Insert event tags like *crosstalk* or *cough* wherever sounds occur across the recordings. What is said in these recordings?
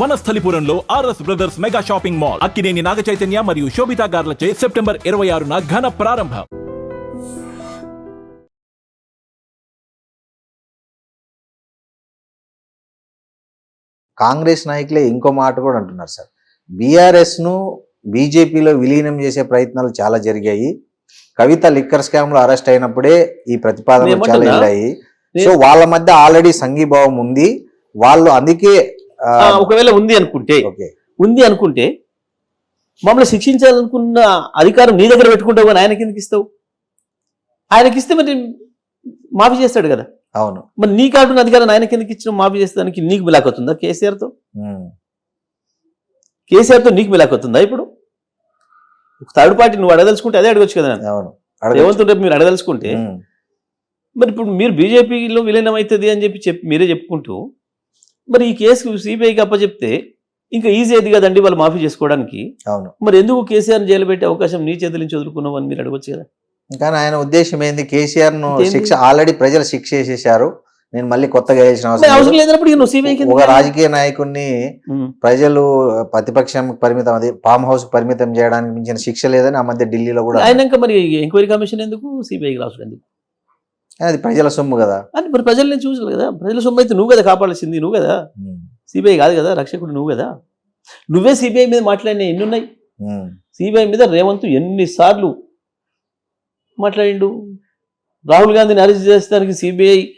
వనస్థలిపురంలో RS brothers mega shopping mall Akkineni Naga Chaitanya మరియు శోభితా గార్లచే September ఇరవై ఆరున ఘన ప్రారంభం. కాంగ్రెస్ నాయకులే ఇంకో మాట కూడా అంటున్నారు సార్. బీఆర్ఎస్ను బీజేపీలో విలీనం చేసే ప్రయత్నాలు చాలా జరిగాయి. కవిత లిక్కర్ స్కామ్లో అరెస్ట్ అయినప్పుడే ఈ ప్రతిపాదనలు చాలా? వెళ్ళాయి సో వాళ్ళ మధ్య ఆల్రెడీ సంఘీభావం ఉంది. వాళ్ళు అందుకే ఒకవేళ ఉంది అనుకుంటే ఉంది అనుకుంటే మమ్మల్ని శిక్షించాలనుకున్న అధికారం నీ దగ్గర పెట్టుకుంటావు కానీ ఆయనకి ఎందుకు ఇస్తావు? ఆయనకి ఇస్తే మరి మాఫీ చేస్తాడు కదా. అవును. మరి నీ కాకుండా అధికారం ఆయనకి ఎందుకు ఇచ్చిన మాఫీ చేస్తానికి నీకు మిలాక్ అవుతుందా కేసీఆర్తో? కేసీఆర్తో నీకు మిలాక్ అవుతుందా ఇప్పుడు? థర్డ్ పార్టీ నువ్వు అడగదలుచుకుంటే అదే అడగొచ్చు కదా. అవును. అడగచ్చు. రేవంత్ రేపు మీరు అడగదలుచుకుంటే మరి ఇప్పుడు మీరు బీజేపీలో విలీనం అవుతుంది అని చెప్పి చెప్పి మీరే చెప్పుకుంటూ మరి ఈ కేసు సిబిఐకి అప్పచెప్తే ఇంకా ఈజీ అయింది కదండి వాళ్ళు మాఫీ చేసుకోవడానికి. అవును. మరి ఎందుకు కేసీఆర్ జైలు పెట్టే అవకాశం నీ చేతుల నుంచి వదులుకున్నావు అని మీరు అడగొచ్చు కదా. కానీ ఆయన ఉద్దేశం ఏంది? కేసీఆర్ను? శిక్ష ఆల్రెడీ ప్రజలు శిక్ష చేసేశారు. నేను మళ్ళీ కొత్తగా మరి అవసరం. లేనప్పుడు నువ్వు సిబిఐకి ఒక రాజకీయ నాయకుడిని ప్రజలు ప్రతిపక్షం పరిమితం అది ఫామ్ హౌస్ పరిమితం చేయడానికి మించిన శిక్ష లేదని ఆ మధ్య ఢిల్లీలో కూడా ఆయనక మరి ఎంక్వైరీ కమిషన్ ఎందుకు? సిబిఐకి రాసుడు ఎందుకు? అది ప్రజల సొమ్ము కదా. అని మరి ప్రజల్ని చూసారు కదా. ప్రజల సొమ్ము అయితే నువ్వు కదా కాపాడాల్సింది నువ్వు కదా. సిబిఐ కాదు కదా రక్షకుడు నువ్వు కదా. నువ్వే సిబిఐ మీద మాట్లాడిన ఎన్ని ఉన్నాయి సిబిఐ మీద రేవంత్ ఎన్నిసార్లు మాట్లాడిండు? రాహుల్ గాంధీని అరెస్ట్ చేస్తానికి సిబిఐ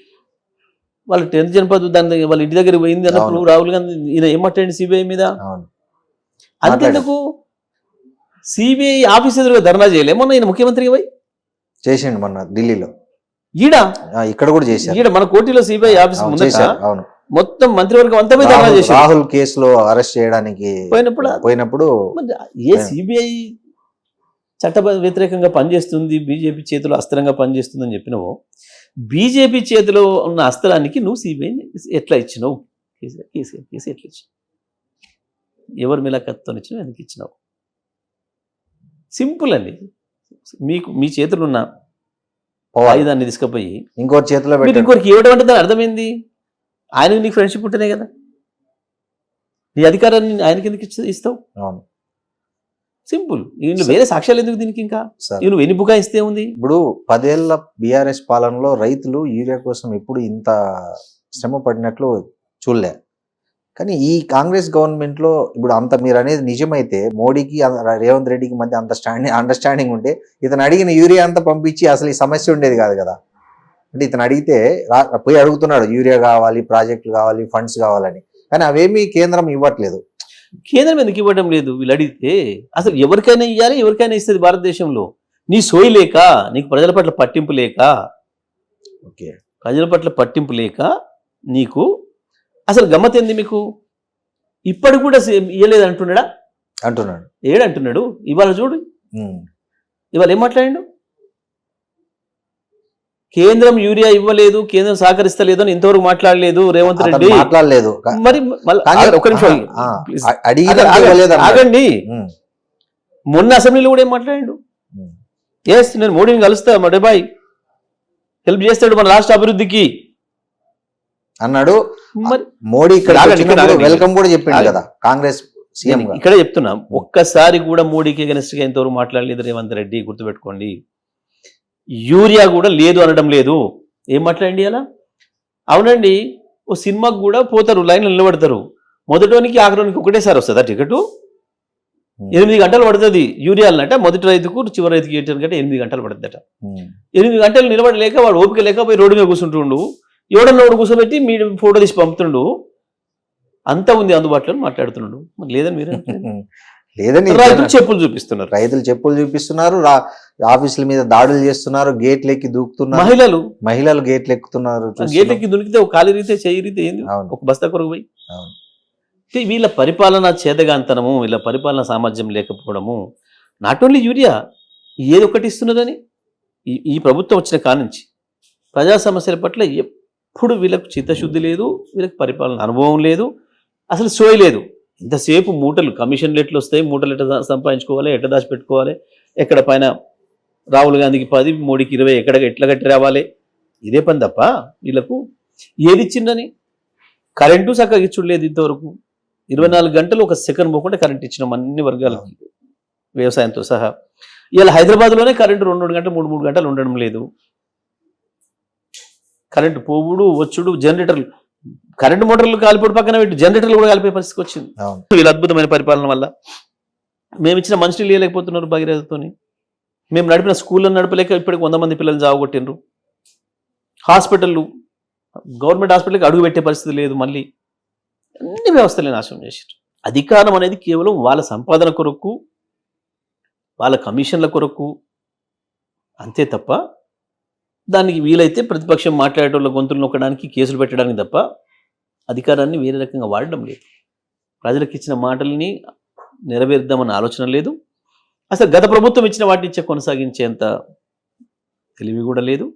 వాళ్ళ టెన్త్ జనపదు దాని దగ్గర- వాళ్ళ ఇంటి దగ్గర పోయింది అన్నప్పుడు. రాహుల్ గాంధీ ఈయన ఏం మాట్లాడింది సిబిఐ మీద? అంతెందుకు? సిబిఐ ఆఫీస్ ఎదురుగా ధర్నా చేయలే. మొన్న ఈయన ముఖ్యమంత్రికి పోయి? చేసిండు మొన్న ఢిల్లీలో. ఈడ ఇక్కడ కూడా చేశారు. ఈడ మన కోటిలో సిబిఐ ఆఫీస్ అవును, మొత్తం మంత్రివర్గం అంతా ధర్నా రాహుల్- చేశారు రాహుల్ కేసులో అరెస్ట్ చేయడానికి పోయినప్పుడు పోయినప్పుడు ఏ సిబిఐ చట్ట వ్యతిరేకంగా పనిచేస్తుంది బీజేపీ చేతిలో అస్త్రంగా పనిచేస్తుంది అని చెప్పినావు బీజేపీ చేతిలో ఉన్న అస్త్రానికి నువ్వు సిబిఐ ఎట్లా ఇచ్చినావు? కేసీఆర్ కేసీఆర్ కేసీ ఎట్లా ఇచ్చినావు? ఎవరి మిలకత్తో ఇచ్చినావు? ఎందుకు ఇచ్చినావు? సింపుల్ అండి. మీకు మీ చేతులు ఉన్న పోవాలి. ఆయుధాన్ని తీసుకుపోయి ఇంకోటి చేతిలో మీరు పెట్టారు ఇంకోరికి ఇవ్వడం అంటే దాని అర్థమైంది? ఆయనకి నీకు ఫ్రెండ్షిప్ ఉంటేనే కదా. నీ అధికారాన్ని ఆయనకి ఎందుకు ఇచ్చి- ఇస్తావు. అవును. సింపుల్ ఈయన వేరే సాక్ష్యాలు ఎందుకు దీనికి ఇంకా? నువ్వు ఎన్ని బుకాయిస్తే ఉంది? ఇప్పుడు పదేళ్ళ బీఆర్ఎస్ పాలనలో రైతులు యూరియా కోసం ఎప్పుడు ఇంత శ్రమ పడినట్లు చూడలే. కానీ ఈ కాంగ్రెస్ గవర్నమెంట్లో ఇప్పుడు అంత మీరు అనేది నిజమైతే మోడీకి రేవంత్ రెడ్డికి మధ్య అంత స్టాండింగ్ అండర్స్టాండింగ్ ఉంటే ఇతను అడిగిన యూరియా అంతా పంపించి అసలు ఈ సమస్య ఉండేది కాదు కదా. అంటే ఇతను అడిగితే పోయి అడుగుతున్నాడు యూరియా కావాలి ప్రాజెక్టులు కావాలి ఫండ్స్ కావాలని. కానీ అవేమీ కేంద్రం ఇవ్వట్లేదు. కేంద్రం ఎందుకు ఇవ్వడం లేదు? వీళ్ళు అడిగితే అసలు ఎవరికైనా ఇవ్వాలి ఎవరికైనా ఇస్తుంది భారతదేశంలో? నీ సోయి లేక నీకు ప్రజల పట్ల పట్టింపు లేక ఓకే. ప్రజల పట్ల పట్టింపు లేక నీకు అసలు గమ్మత్ ఏంది మీకు? ఇప్పటికి కూడా ఇయ్యలేదు అంటున్నాడా? అంటున్నాడు. ఏడంటున్నాడు ఇవాళ చూడు. ఇవాళ ఏం మాట్లాడిండు? కేంద్రం యూరియా ఇవ్వలేదు కేంద్రం సహకరిస్తలేదు అని ఇంతవరకు మాట్లాడలేదు రేవంత్ రెడ్డి. మాట్లాడలేదు. మరి ఒక్క నిమిషం ఆగండి, ఇవ్వలేదు మొన్న అసెంబ్లీలో కూడా ఏం మాట్లాడిండు. ఎస్ నేను మోడీని కలుస్తా మా డెబాయ్ హెల్ప్ చేస్తాడు మన రాష్ట్ర అభివృద్ధికి. అన్నాడు. మరి మోడీ ఇక్కడ. వెల్కమ్ కూడా చెప్పిండు. కదా కాంగ్రెస్ సీఎం ఇక్కడే చెప్తున్నా ఒక్కసారి కూడా మోడీకి against గా ఇంతవరకు మాట్లాడలేదు రేవంత్ రెడ్డి గుర్తుపెట్టుకోండి. యూరియా కూడా లేదు అనడం లేదు. ఏం మాట్లాడండి అలా అవునండి ఓ సినిమాకి కూడా పోతారు లైన్లో నిలబడతారు. మొదటోనికి ఆఖరోనికి ఒకటేసారి వస్తుందా టికెట్? ఎనిమిది గంటలు పడుతుంది యూరియాలనట మొదటి రైతుకు చివరి రైతుకి ఏటీఎం కంటే ఎనిమిది గంటలు పడుతుందట. ఎనిమిది గంటలు నిలబడలేక వాడు ఓపిక లేక పోయి రోడ్డు మీద కూర్చుంటుండు. ఎవడన్నా ఒకడు కూర్చోబెట్టి మీ ఫోటో తీసి పంపుతుండు. అంతా ఉంది అందుబాటులో మాట్లాడుతున్నాడు. మరి లేదని మీరు *laughs* లేదని రైతులు చెప్పులు చూపిస్తున్నారు. రైతులు చెప్పులు చూపిస్తున్నారు. ఆఫీసుల మీద దాడులు చేస్తున్నారు. గేట్లు ఎక్కి దూకుతున్నారు. మహిళలు. మహిళలు గేట్లు ఎక్కుతున్నారు. గేటెక్కి దునికితే ఒక కాలి రీతే చేయి రీతే ఏంది? ఒక బస్తా కొరకు పోయి. వీళ్ళ పరిపాలన చేతగాంతనము వీళ్ళ పరిపాలన సామర్థ్యం లేకపోవడము నాట్ ఓన్లీ యూరియా ఏది ఒకటి ఇస్తున్నదని ఈ ఈ ప్రభుత్వం వచ్చిన కానుంచి ప్రజా సమస్యల పట్ల ఎప్పుడు వీళ్ళకు చిత్తశుద్ధి లేదు వీళ్ళకి పరిపాలన అనుభవం లేదు అసలు సోయి లేదు. ఇంతసేపు మూటలు కమిషన్లు ఎట్లు వస్తాయి మూటలు ఎట్లా దా- సంపాదించుకోవాలి ఎట్లా దాచిపెట్టుకోవాలి ఎక్కడ పైన రాహుల్ గాంధీకి పది మోడీకి ఇరవై ఎక్కడ ఎట్లా కట్టి రావాలి? ఇదే పని తప్ప వీళ్ళకు ఏది ఇచ్చిందని కరెంటు చక్కగా ఇచ్చుడు లేదు ఇంతవరకు. ఇరవై నాలుగు గంటలు ఒక సెకండ్ పోకుండా కరెంట్ ఇచ్చినాం అన్ని వర్గాలకి వ్యవసాయంతో సహా. ఇలా హైదరాబాద్లోనే కరెంటు రెండు రెండు గంటలు మూడు మూడు గంటలు ఉండడం లేదు. కరెంటు పోవుడు వచ్చుడు జనరేటర్లు. కరెంటు మోటార్లు కాలిపోడు పక్కన పెట్టి జనరేటర్లు కూడా కాలిపోయే పరిస్థితికి వచ్చింది. వీళ్ళ అద్భుతమైన పరిపాలన వల్ల మేము ఇచ్చిన మంచి లేకపోతున్నారు భగీరథతోని. మేము నడిపిన స్కూళ్ళను నడపలేక ఇప్పటికి వంద మంది పిల్లలు జావగొట్టిండ్రు హాస్పిటళ్ళు గవర్నమెంట్ హాస్పిటల్కి అడుగు పెట్టే పరిస్థితి లేదు మళ్ళీ. అన్ని వ్యవస్థలే నాశనం చేశారు అధికారం అనేది కేవలం వాళ్ళ సంపాదన కొరకు వాళ్ళ కమిషన్ల కొరకు అంతే తప్ప దానికి వీలైతే ప్రతిపక్షం మాట్లాడేటోళ్ళ గొంతులు నొక్కడానికి కేసులు పెట్టడానికి తప్ప అధికారాన్ని వేరే రకంగా వాడడం లేదు. ప్రజలకు ఇచ్చిన మాటల్ని నెరవేర్దామన్న ఆలోచన లేదు. అసలు గత ప్రభుత్వం ఇచ్చిన వాటిని ఇచ్చే కొనసాగించేంత తెలివి కూడా లేదు.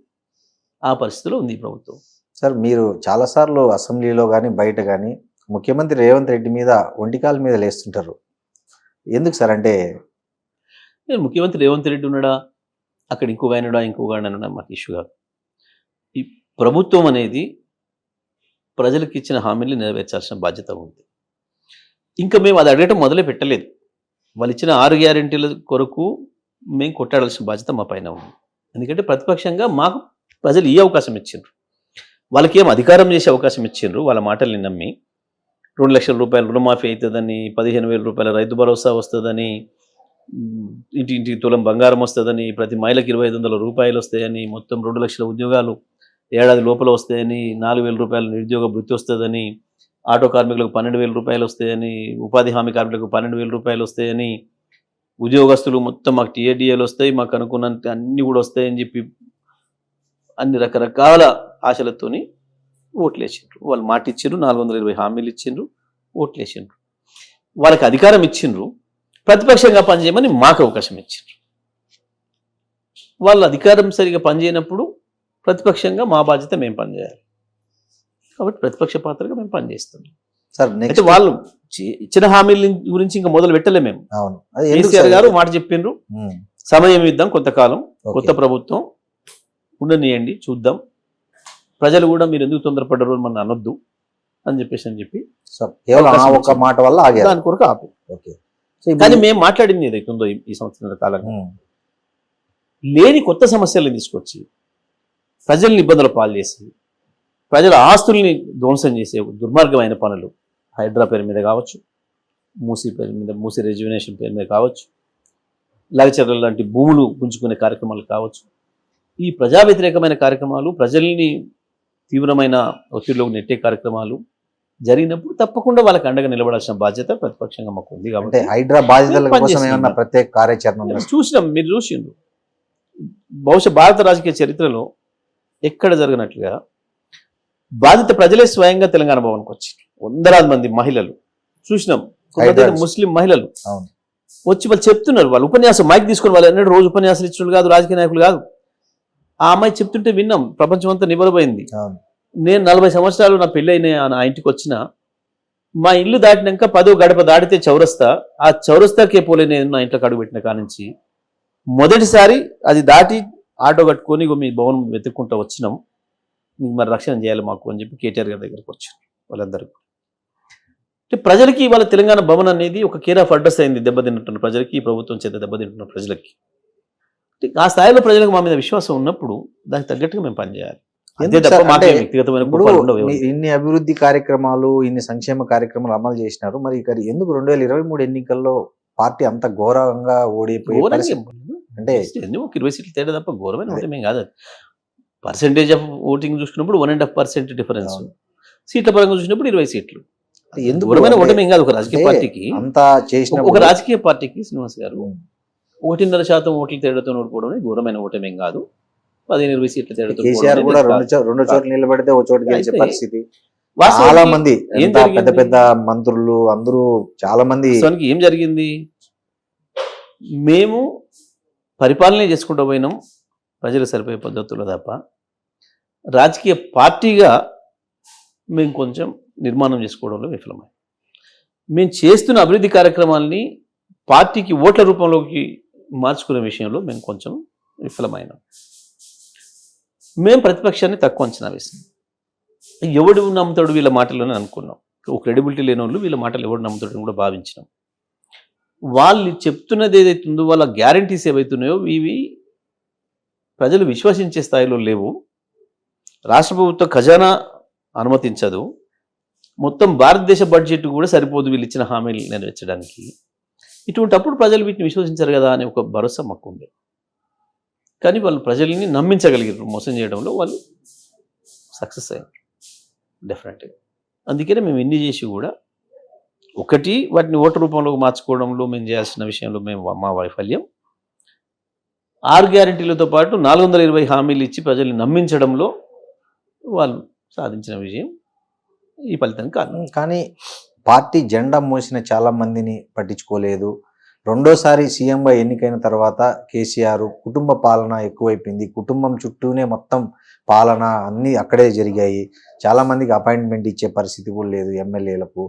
ఆ పరిస్థితిలో ఉంది ప్రభుత్వం. సార్ మీరు చాలాసార్లు అసెంబ్లీలో కానీ బయట కానీ ముఖ్యమంత్రి రేవంత్ రెడ్డి మీద ఒంటికాల మీద లేస్తుంటారు. ఎందుకు సార్? అంటే నేను ముఖ్యమంత్రి రేవంత్ రెడ్డి ఉన్నాడా? అక్కడ ఇంకో ఆయనడా ఇంకో ఆయన మాకు ఇష్యూ కాదు ఈ ప్రభుత్వం అనేది ప్రజలకు ఇచ్చిన హామీలు నెరవేర్చాల్సిన బాధ్యత ఉంది. ఇంకా మేము అది అడగటం మొదలే పెట్టలేదు. వాళ్ళు ఇచ్చిన ఆరు గ్యారెంటీల కొరకు మేము కొట్టాడాల్సిన బాధ్యత మా పైన ఉంది. ఎందుకంటే ప్రతిపక్షంగా మాకు ప్రజలు ఈ అవకాశం ఇచ్చిండ్రు. వాళ్ళకి ఏం అధికారం చేసే అవకాశం ఇచ్చిండ్రు. వాళ్ళ మాటల్ని నమ్మి రెండు లక్షల రూపాయలు రుణమాఫీ అవుతుందని పదిహేను వేల రూపాయల రైతు భరోసా వస్తుందని ఇంటి ఇంటికి తులం బంగారం వస్తుందని ప్రతి మహిళకి ఇరవై ఐదు వందల రూపాయలు వస్తాయని మొత్తం రెండు లక్షల ఉద్యోగాలు ఏడాది లోపల వస్తాయని నాలుగు వేల రూపాయల నిరుద్యోగ వృత్తి వస్తుందని ఆటో కార్మికులకు పన్నెండు వేల రూపాయలు వస్తాయని ఉపాధి హామీ కార్మికులకు పన్నెండు వేల రూపాయలు వస్తాయని ఉద్యోగస్తులు మొత్తం మాకు టీఏడిఏలు వస్తాయి మాకు అనుకున్నంత అన్నీ కూడా వస్తాయని చెప్పి అన్ని రకరకాల ఆశలతోని ఓట్లు వేసిండ్రు వాళ్ళు మాట ఇచ్చిండ్రు నాలుగు వందల ఇరవై హామీలు ఇచ్చిండ్రు ఓట్లు వేసిండ్రు వాళ్ళకి అధికారం ఇచ్చిండ్రు ప్రతిపక్షంగా పనిచేయమని మాకు అవకాశం ఇచ్చిండ్రు వాళ్ళు అధికారం సరిగా పనిచేయనప్పుడు ప్రతిపక్షంగా మా బాధ్యత మేము పనిచేయాలి. కాబట్టి ప్రతిపక్ష పాత్రగా మేము పనిచేస్తున్నాం. సార్ నెక్స్ట్ వాళ్ళు ఇచ్చిన హామీల గురించి ఇంకా మొదలు పెట్టలే మేము అవును. కేసీఆర్? గారు మాట చెప్పిండ్రు సమయం ఇద్దాం కొంతకాలం. కొత్త ప్రభుత్వం. ఉండనియండి చూద్దాం. ప్రజలు కూడా మీరు ఎందుకు తొందరపడ్డారు అని మన అనొద్దు అని చెప్పేసి అని చెప్పి సార్ కేవలం ఇచ్చింది. మాట వల్ల దాని కొరకు ఆపి ఓకే. కానీ మేము మాట్లాడింది ఏదైతే ఉందో ఈ- సంవత్సరాల ఉమ్, లేని కొత్త సమస్యలను తీసుకొచ్చి ప్రజల్ని ఇబ్బందుల పాలు చేసి ప్రజల ఆస్తుల్ని ధ్వంసం చేసే దుర్మార్గమైన పనులు హైడ్రా పేరు మీద కావచ్చు మూసీ పేరు మీద మూసీ రెజ్యునేషన్ పేరు మీద కావచ్చు లగచర్ల లాంటి భూములు గుంజుకునే కార్యక్రమాలు కావచ్చు. ఈ ప్రజా వ్యతిరేకమైన కార్యక్రమాలు ప్రజల్ని తీవ్రమైన ఒత్తిడిలోకి నెట్టే కార్యక్రమాలు జరిగినప్పుడు తప్పకుండా వాళ్ళకి అండగా నిలబడాల్సిన బాధ్యత ప్రతిపక్షంగా మాకు ఉంది కాబట్టి హైడ్రా కోసం. ఏమన్నా ప్రత్యేక కార్యాచరణ? చూసినాం మీరు చూసిండ్రు బహుశా భారత రాజకీయ చరిత్రలో ఎక్కడ జరగనట్లుగా బాధిత ప్రజలే స్వయంగా తెలంగాణ భవన్కి వచ్చి వందలాది మంది మహిళలు చూసినాం హైదరాబాద్. ముస్లిం మహిళలు. వచ్చి వాళ్ళు చెప్తున్నారు వాళ్ళు ఉపన్యాసం మైక్ తీసుకొని వాళ్ళు ఎన్నడూ రోజు ఉపన్యాసాలు ఇచ్చిన కాదు రాజకీయ నాయకులు కాదు ఆ అమ్మాయి చెప్తుంటే విన్నాం ప్రపంచం అంతా నిబరపోయింది అవును నేను నలభై సంవత్సరాలు నా పెళ్ళైన నా ఇంటికి వచ్చిన మా ఇల్లు దాటినాక పదో గడప దాటితే చౌరస్తా ఆ చౌరస్తాకే పోలే నేను నా ఇంట్లో అడుగు పెట్టిన మొదటిసారి అది దాటి ఆటో కట్టుకొని మీ భవనం వెతుక్కుంటూ వచ్చినాం. మీకు మరి రక్షణ చేయాలి మాకు అని చెప్పి కేటీఆర్ గారి దగ్గరికి వచ్చాను వాళ్ళందరూ అంటే ప్రజలకి ఇవాళ తెలంగాణ భవన్ అనేది ఒక కేర్ ఆఫ్ అడ్రస్ అయింది దెబ్బతింటున్న ప్రజలకి ఈ ప్రభుత్వం చేత దెబ్బతింటున్న ప్రజలకి. ఆ స్థాయిలో ప్రజలకు మా మీద విశ్వాసం ఉన్నప్పుడు దానికి తగ్గట్టుగా మేము పనిచేయాలి. ఇన్ని అభివృద్ధి కార్యక్రమాలు ఇన్ని సంక్షేమ కార్యక్రమాలు అమలు చేసినారు. మరి ఇక్కడ ఎందుకు రెండు వేల ఇరవై మూడు ఎన్నికల్లో పార్టీ అంత ఘోరంగా ఓడిపోయి. అంటే ఇరవై సీట్లు తేడా తప్ప ఘోరమైన ఓటమి కాదు. పర్సెంటేజ్ ఆఫ్ ఓటింగ్ చూసుకున్నప్పుడు one and half percent difference. సీట్ల పరంగా చూసినప్పుడు ఇరవై సీట్లు. ఎందుకు ఓటమి కాదు. ఒక రాజకీయ పార్టీకి అంత చేసిన ఒక రాజకీయ పార్టీకి శ్రీనివాస్ గారు ఒకటిన్నర శాతం ఓట్ల తేడాతో ఓడిపోవడం ఘోరమైన ఓటమి కాదు. పదిహేను ఇరవై సీట్ల కేసీఆర్ కూడా రెండు రెండు చోట్ల నిలబడితే ఒక చోటు గెలిచే పరిస్థితి. చాలా మంది? పెద్ద పెద్ద మంత్రులు అందరూ చాలా మంది ఏం జరిగింది? మేము పరిపాలన చేసుకుంటూ పోయినాం. ప్రజలు సరిపోయే పద్ధతుల్లో తప్ప. రాజకీయ పార్టీగా మేము కొంచెం నిర్మాణం చేసుకోవడంలో విఫలమై. మేము చేస్తున్న అభివృద్ధి కార్యక్రమాల్ని పార్టీకి ఓట్ల రూపంలోకి మార్చుకునే విషయంలో మేము కొంచెం విఫలమైనాం. మేము ప్రతిపక్షాన్ని తక్కువ అంచనా వేసాం. ఎవడు నమ్ముతాడు వీళ్ళ మాటలోనే అనుకున్నాం. ఓ క్రెడిబిలిటీ లేని వాళ్ళు వీళ్ళ మాటలు ఎవరు నమ్ముతాడని కూడా భావించినాం. వాళ్ళు చెప్తున్నది ఏదైతే ఉందో వాళ్ళ గ్యారంటీస్ ఏవైతున్నాయో ఇవి ప్రజలు విశ్వసించే స్థాయిలో లేవు. రాష్ట్ర ప్రభుత్వ ఖజానా అనుమతించదు. మొత్తం భారతదేశ బడ్జెట్ కూడా సరిపోదు వీళ్ళు ఇచ్చిన హామీలు నెరవేర్చడానికి. ఇటువంటప్పుడు ప్రజలు వీటిని విశ్వసించారు కదా అనే ఒక భరోసా మాకు ఉండేది కానీ వాళ్ళు ప్రజల్ని నమ్మించగలిగారు మోసం చేయడంలో వాళ్ళు సక్సెస్ అయ్యారు. డెఫినెట్గా అందుకనే మేము ఎన్ని చేసి కూడా ఒకటి వాటిని ఓటు రూపంలోకి మార్చుకోవడంలో మేము చేయాల్సిన విషయంలో మేము మా వైఫల్యం. ఆరు గ్యారంటీలతో పాటు నాలుగు వందల ఇరవై హామీలు ఇచ్చి ప్రజల్ని నమ్మించడంలో వాళ్ళు సాధించిన విజయం ఈ ఫలితం కాదు కానీ పార్టీ జెండా మోసిన చాలా మందిని పట్టించుకోలేదు. రెండోసారి సీఎంగా ఎన్నికైన తర్వాత కేసీఆర్ కుటుంబ పాలన ఎక్కువైపోయింది. కుటుంబం చుట్టూనే మొత్తం పాలన అన్నీ అక్కడే జరిగాయి. చాలా మందికి అపాయింట్మెంట్ ఇచ్చే పరిస్థితి కూడా లేదు ఎమ్మెల్యేలకు.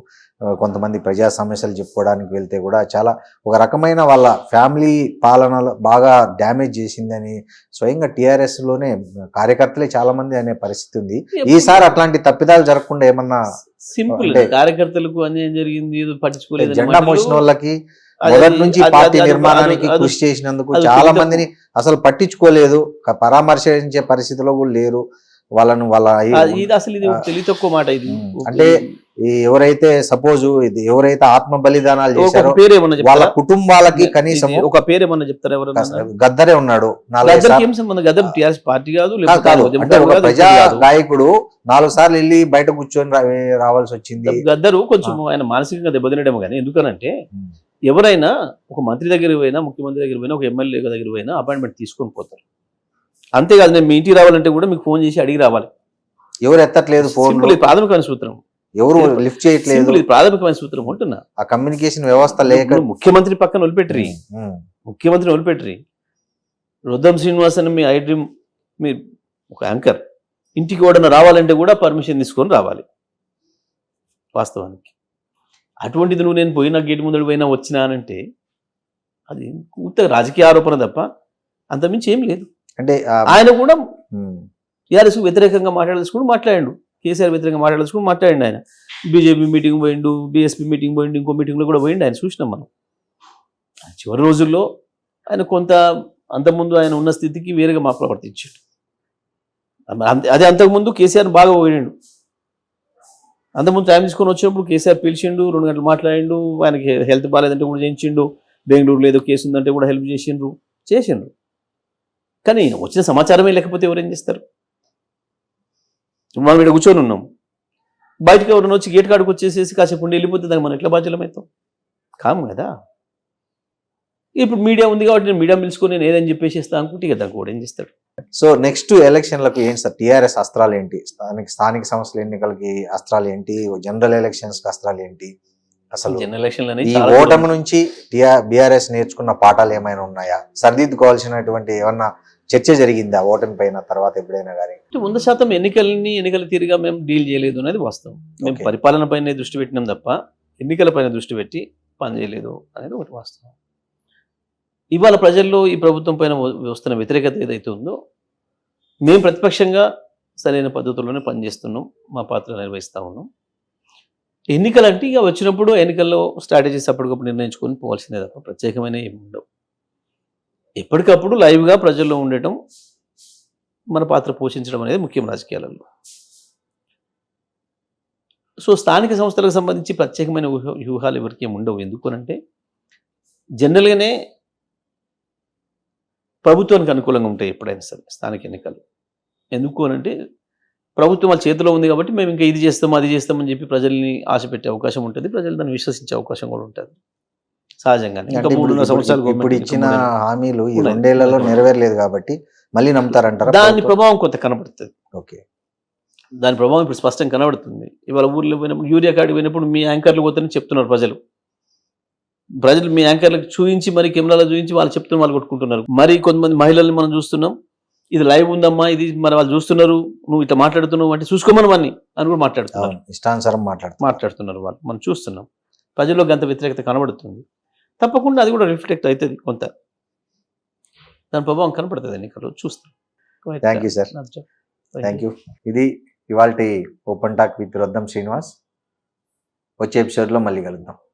కొంతమంది ప్రజా సమస్యలు చెప్పుకోవడానికి వెళ్తే కూడా చాలా ఒక రకమైన వాళ్ళ ఫ్యామిలీ పాలనలో బాగా డ్యామేజ్ చేసిందని స్వయంగా టీఆర్ఎస్లోనే కార్యకర్తలే చాలా మంది అనే పరిస్థితి ఉంది. ఈసారి అట్లాంటి తప్పిదాలు జరగకుండా ఏమన్నా సింపుల్ కార్యకర్తలకు అన్యాయం జరిగింది జెండా మోసిన వాళ్ళకి మొదటి నుంచి పార్టీ నిర్మాణానికి కృషి చేసినందుకు చాలా. మందిని అసలు పట్టించుకోలేదు. పరామర్శించే పరిస్థితిలో కూడా లేరు. వాళ్ళను వాళ్ళ ఇది అసలు ఇది తెలివి తక్కువ మాట ఇది. అంటే ఈ ఎవరైతే సపోజ్ ఇది ఎవరైతే ఆత్మ బలిదానాలు చేశారో వాళ్ళ కుటుంబాలకి కనీసం ఒక పేరు ఏమన్నా చెప్తారా ఎవరన్నా? గద్దరే ఉన్నాడు. నాలుగు గద్దరికి సార్లు ఏం సంబంధం గద్దం టిఆర్ఎస్ పార్టీ కాదు అంటే ఒక ప్రజా. నాయకుడు నాలుగు సార్లు వెళ్ళి బయట కూర్చొని రావాల్సి వచ్చింది. గద్దరు కొంచెం ఆయన మానసికంగా దెబ్బతినడం కానీ ఎందుకనంటే. ఎవరైనా ఒక మంత్రి దగ్గర పోయినా ముఖ్యమంత్రి దగ్గర పోయినా ఒక ఎమ్మెల్యే దగ్గర పోయినా అపాయింట్మెంట్ తీసుకొని పోతారు. అంతేకాదు నేను మీ ఇంటికి రావాలంటే కూడా మీకు ఫోన్ చేసి అడిగి రావాలి. ఎవరు ఎత్తట్లేదు ఫోన్ ప్రాథమికమైన సూత్రం. ఎవరు లిఫ్ట్ చేయట్లేదు? ఇది ప్రాథమికమైన సూత్రం ఉంటున్నా ఆ కమ్యూనికేషన్ వ్యవస్థ లేక ముఖ్యమంత్రి పక్కన వదిలిపెట్టరి. ఉమ్. ముఖ్యమంత్రిని వదిలిపెట్టరి. రుద్దం శ్రీనివాస్ అని మీ ఐ డ్రీమ్ మీ ఒక యాంకర్. ఇంటికి ఓడన రావాలంటే కూడా పర్మిషన్ తీసుకొని రావాలి. వాస్తవానికి. అటువంటిది నువ్వు నేను పోయినా గేటు ముందడు పోయినా వచ్చినానంటే అది పూర్తిగా రాజకీయ ఆరోపణ తప్ప అంతమించి ఏం లేదు. అంటే ఆయన కూడా. టీఆర్ఎస్ వ్యతిరేకంగా మాట్లాడాల్సుకుని మాట్లాడాడు. కేసీఆర్ వ్యతిరేకంగా మాట్లాడాల్సుకుని మాట్లాడండి ఆయన. బీజేపీ మీటింగ్ పోయిండు బీఎస్పీ మీటింగ్ పోయిండు ఇంకో మీటింగ్లో కూడా పోయిండు ఆయన చూసినాం మనం. చివరి రోజుల్లో ఆయన కొంత అంతకుముందు ఆయన ఉన్న స్థితికి వేరుగా మా ప్రవర్తించాడు. అంతే అదే అంతకుముందు కేసీఆర్ బాగా పోయిండు. అంతకుముందు టైం తీసుకొని వచ్చినప్పుడు కేసీఆర్ పిలిచిండు రెండు గంటలు మాట్లాడిండు ఆయనకి హెల్త్ బాగాలేదంటే కూడా చేయించిండు బెంగళూరులో ఏదో కేసు ఉందంటే కూడా హెల్ప్ చేసిండ్రు చేసిండ్రు. కానీ వచ్చిన సమాచారమే లేకపోతే ఎవరేం చేస్తారు? మనం ఇక్కడ కూర్చొని ఉన్నాం. బయటకు ఎవరైనా వచ్చి గేట్ కాడికి వచ్చేసేసి కాసేపు ఉండి వెళ్ళిపోతే దానికి మనం ఎట్లా బాధ్యులం కాము కదా? ఇప్పుడు మీడియా ఉంది కాబట్టి నేను మీడియా పిలుచుకొని నేను ఏదని చెప్పేసి అనుకుంటే ఇక దానికి కూడా ఏం చేస్తాడు? సో నెక్స్ట్ ఎలక్షన్లకు ఏంటి సార్? టిఆర్ఎస్ అస్త్రాలు ఏంటి? స్థానిక స్థానిక సంస్థల ఎన్నికలకి అస్త్రాలు ఏంటి? జనరల్ ఎలక్షన్స్ అస్త్రాలు ఏంటి? అసలు జనరల్ ఎలక్షన్లు ఈ ఓటమి నుంచి బిఆర్ఎస్ నేర్చుకున్న పాఠాలు ఏమైనా ఉన్నాయా? సరిదిద్దుకోవాల్సినటువంటి ఏమన్నా చర్చ జరిగిందా ఓటమి పైన తర్వాత ఎప్పుడైనా కానీ. వంద శాతం ఎన్నికల్ని ఎన్నికల తీరుగా మేము డీల్ చేయలేదు అనేది వాస్తవం. మేము. పరిపాలన పైన దృష్టి పెట్టినాం తప్ప ఎన్నికల పైన దృష్టి పెట్టి పని చేయలేదు అనేది ఒకటి వాస్తవం. ఇవాళ ప్రజల్లో ఈ ప్రభుత్వం పైన వస్తున్న వ్యతిరేకత ఏదైతే ఉందో మేము ప్రతిపక్షంగా సరైన పద్ధతుల్లోనే పనిచేస్తున్నాం మా పాత్ర నిర్వహిస్తూ ఉన్నాం. ఎన్నికలు అంటే ఇక వచ్చినప్పుడు ఎన్నికల్లో స్ట్రాటజీస్ అప్పటికప్పుడు నిర్ణయించుకొని పోవాల్సిందే తప్ప ప్రత్యేకమైన ఏమి ఉండవు. ఎప్పటికప్పుడు లైవ్గా ప్రజల్లో ఉండటం మన పాత్ర పోషించడం అనేది ముఖ్యం రాజకీయాలలో. సో స్థానిక సంస్థలకు సంబంధించి ప్రత్యేకమైన వ్యూహాలు ఎవరికి ఏమి ఉండవు. ఎందుకు అంటే జనరల్గానే ప్రభుత్వానికి అనుకూలంగా ఉంటాయి ఎప్పుడైనా సరే స్థానిక ఎన్నికలు. ఎందుకు అంటే ప్రభుత్వం వాళ్ళ చేతిలో ఉంది కాబట్టి మేము ఇంకా ఇది చేస్తాం అది చేస్తామని చెప్పి ప్రజల్ని ఆశ పెట్టే అవకాశం ఉంటుంది. ప్రజలు దాన్ని విశ్వసించే అవకాశం కూడా ఉంటుంది. సహజంగానే. ఇంకా మూడున్నర సంవత్సరాలు ఇప్పుడు ఇచ్చిన. హామీలు ఈ. రెండేళ్ళలో నెరవేరలేదు కాబట్టి మళ్ళీ నమ్ముతారంటారా దాని? ప్రభావం కొంత కనబడుతుంది. ఓకే. దాని ప్రభావం ఇప్పుడు స్పష్టంగా కనబడుతుంది. ఇవాళ ఊర్లో పోయినప్పుడు యూరియా కార్డు పోయినప్పుడు మీ యాంకర్లు పోతేనే చెప్తున్నారు ప్రజలు. ప్రజలు మీ యాంకర్లకు చూపించి మరి కెమెరాలో చూపించి వాళ్ళు చెప్తున్న వాళ్ళు కొట్టుకుంటున్నారు. మరి కొంతమంది మహిళల్ని మనం చూస్తున్నాం. ఇది లైవ్ ఉందమ్మా ఇది మరి వాళ్ళు చూస్తున్నారు నువ్వు ఇట్లా మాట్లాడుతున్నావు అంటే చూసుకోమని వాడిని అని కూడా మాట్లాడుతున్నారు. ఇష్టానుసారం మాట్లాడుతున్నారు. మాట్లాడుతున్నారు వాళ్ళు మనం చూస్తున్నాం. ప్రజల్లో గంత వ్యతిరేకత కనబడుతుంది. తప్పకుండా అది కూడా రిఫ్లెక్ట్ అవుతుంది కొంత. దాని ప్రభావం కనబడుతుంది ఎన్నికల్లో చూస్తాం thank you sir thank you ఇది ఇవాళ open talk with Roddam Srinivas వచ్చే ఎపిసోడ్లో మళ్ళీ కలుద్దాం.